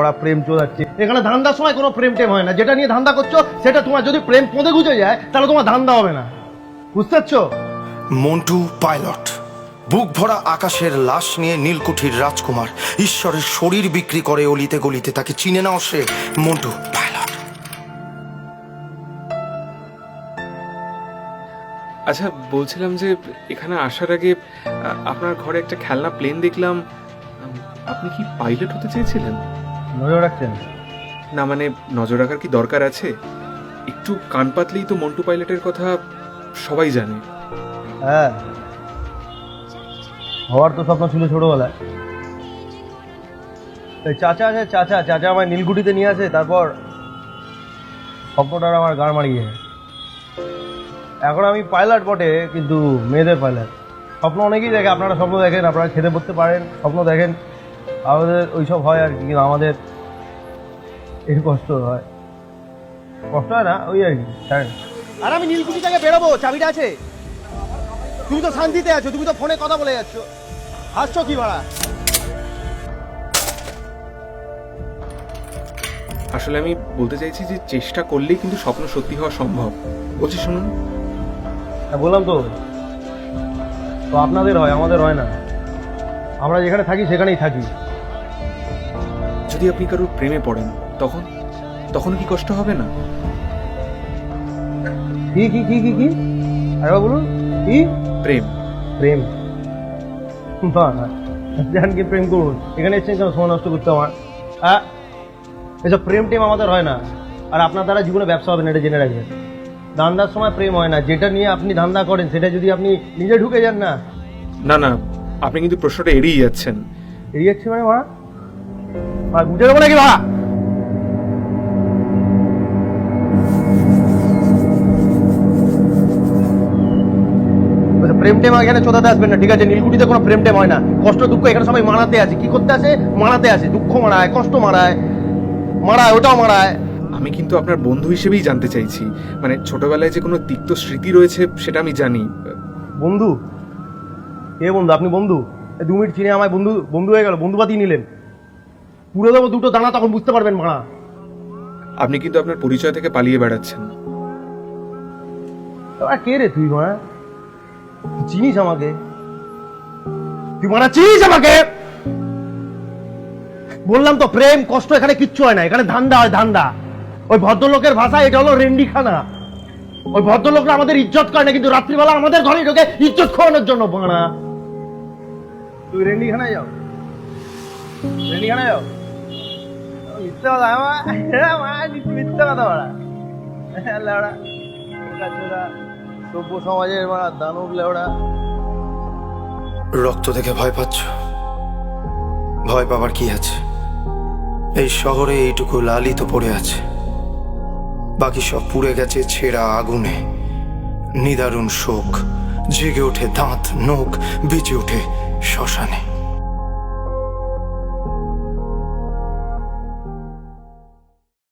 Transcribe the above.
ওরা প্রেম চোদাচ্ছে। এখানে ধান্দার সময় কোনো প্রেম টেম হয় না। যেটা নিয়ে ধান্দা করছ সেটা তোমার যদি প্রেম পদে গুজে যায় তাহলে তোমার ধান্দা হবে না। বুঝতে পারছ মন্টু পাইলট বুক ভরা আকাশের লাশ নিয়ে নীলকুঠির রাজকুমার ঈশ্বরের শরীর বিক্রি করে অলিতে গলিতে তাকে চিনে নাও সে মন্টু পাইলট। আচ্ছা বলছিলাম যে এখানে আসার আগে আ, আপনার ঘরে একটা খেলনা প্লেন দেখলাম। আপনি কি পাইলট হতে চেয়েছিলেন? নজর রাখছেন? না মানে নজর রাখার কি দরকার আছে? একটু কান পাতলেই তো মন্টু পাইলটের কথা সবাই জানে। হ্যাঁ। হওয়ার তো স্বপ্ন ছিল ছোটবেলায়। এই চাচা আছে চাচা চাচা আমায় নীলগুটিতে নিয়ে আসে তারপর স্বপ্নটার আমার গান মারিয়ে এখন আমি পাইলট বটে কিন্তু মেয়েদের পাইলট। স্বপ্ন অনেকেই দেখে আপনারা স্বপ্ন দেখেন আপনারা খেতে পড়তে পারেন স্বপ্ন দেখেন। আমাদের ওইসব হয় আর কি কিন্তু আমাদের একটু কষ্ট হয়। কষ্ট হয় না ওই আর কি ছাড়েন আর আমি নীলকুঠি থেকে বেরোবো চাবিটা আছে। তুমি তো শান্তিতে আছো তুমি তো ফোনে কথা বলে যাচ্ছ। হাসছো কি ভাড়া? আসলে আমি বলতে চাইছি যে চেষ্টা করলেই কিন্তু স্বপ্ন সত্যি হওয়া সম্ভব। বলছি শুনুন। হ্যাঁ বললাম তো। তো আপনাদের হয় আমাদের হয় না। আমরা যেখানে থাকি সেখানেই থাকি। যদি আপনি কারোর প্রেমে পড়েন তখন তখন কি কষ্ট হবে না? কি কি কি কি কি? আরেকবার বলুন কি? প্রেম। প্রেম? না না যান কি প্রেম করুন। এখানে এসেছেন কেন? সময় নষ্ট করতে আমার। হ্যাঁ এসব প্রেম টেম আমাদের হয় না। আর আপনার দ্বারা জীবনে ব্যবসা হবে না এটা জেনে রাখবেন। ধান্দার সময় প্রেম হয় না। যেটা নিয়ে আপনি ধান্দা করেন সেটা যদি আপনি নিজে ঢুকে যান না। না না আপনি কিন্তু প্রশ্নটা এড়িয়ে যাচ্ছেন। এড়িয়ে যাচ্ছে মানে মারা আর বুঝে দেবো নাকি ভাড়া? প্রেম টেম এখানে চোদাতে আসবেন না ঠিক আছে? নীলকুঠিতে কোনো প্রেম টেম হয় না। কষ্ট দুঃখ এখানে সবাই মারাতে আছে কি করতে আসে? মারাতে আসে। দুঃখ মারায় কষ্ট মারায়। মারায় ওটাও মারায়। আমি কিন্তু আপনার বন্ধু হিসেবেই জানতে চাইছি। মানে ছোটবেলায় যে কোনো তিক্ত স্মৃতি রয়েছে সেটা আমি জানি। বন্ধু? এ বন্ধু? আপনি বন্ধু? দু মিনিট চিনে আমায় বন্ধু বন্ধু হয়ে গেল। বন্ধু বাতিয়ে নিলেন। পুরো দেবো দুটো দানা তখন বুঝতে পারবেন মারা। আপনি কিন্তু আপনার পরিচয় থেকে পালিয়ে বেড়াচ্ছেন। কে রে তুই মারা চিনিস আমাকে? তুই মারা চিনিস আমাকে? বললাম তো প্রেম কষ্ট এখানে কিচ্ছু হয় না এখানে ধান্দা হয় ধান্দা। ওই ভদ্রলোকের ভাষা এটা হলো রেন্ডিখানা। ওই ভদ্রলোকরা আমাদের ইজ্জত করে না কিন্তু রাত্রিবেলা আমাদের ঘরে ঢোকে ইজ্জত খাওয়ানোর জন্য বানা তুই রেন্ডিখানায় যাও। রক্ত দেখে ভয় পাচ্ছ? ভয় পাবার কি আছে? এই শহরে এইটুকু লালিত পড়ে আছে। বাকি সব পুড়ে গেছে ছেঁড়া আগুনে। নিদারুণ শোক, জেগে ওঠে দাঁত, নোখ, বেঁচে ওঠে শ্মশানে।